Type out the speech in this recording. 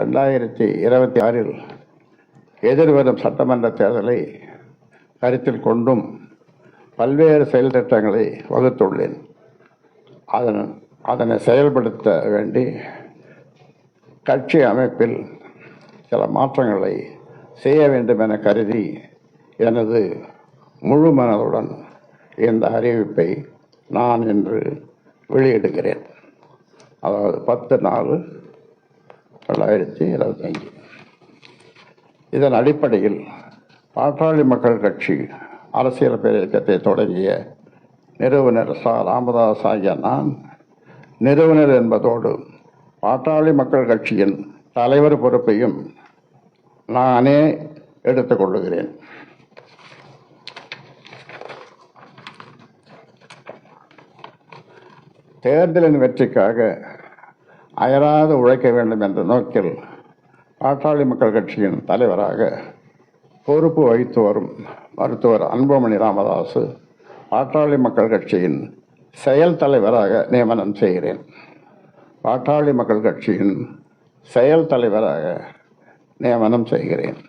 ரெண்டாயிரத்தி இருபத்தி ஆறில் எதிர்வரும் சட்டமன்ற தேர்தலை கருத்தில் கொண்டும் பல்வேறு செயல் திட்டங்களை வகுத்துள்ளேன். அதன் அதனை செயல்படுத்த வேண்டி கட்சி அமைப்பில் சில மாற்றங்களை செய்ய வேண்டும் என கருதி எனது முழு மனதுடன் இந்த அறிவிப்பை நான் இன்று வெளியிடுகிறேன். அதாவது பத்து நாலு தொள்ளாயிரத்தி இருபத்தஞ்சு இதன் அடிப்படையில் பாட்டாளி மக்கள் கட்சி அரசியல் பேரியக்கத்தை தொடங்கிய நிறுவனர் ச. ராமதாஸ் ஆகிய நான் நிறுவனர் என்பதோடு பாட்டாளி மக்கள் கட்சியின் தலைவர் பொறுப்பையும் நானே எடுத்துக்கொள்ளுகிறேன் தேர்தலின் வெற்றிக்காக அயராது உழைக்க வேண்டும் என்ற நோக்கில் பாட்டாளி மக்கள் கட்சியின் தலைவராக பொறுப்பு வகித்து வரும் மருத்துவர் அன்புமணி ராமதாசு பாட்டாளி மக்கள் கட்சியின் செயல் தலைவராக நியமனம் செய்கிறேன். பாட்டாளி மக்கள் கட்சியின் செயல் தலைவராக நியமனம் செய்கிறேன்.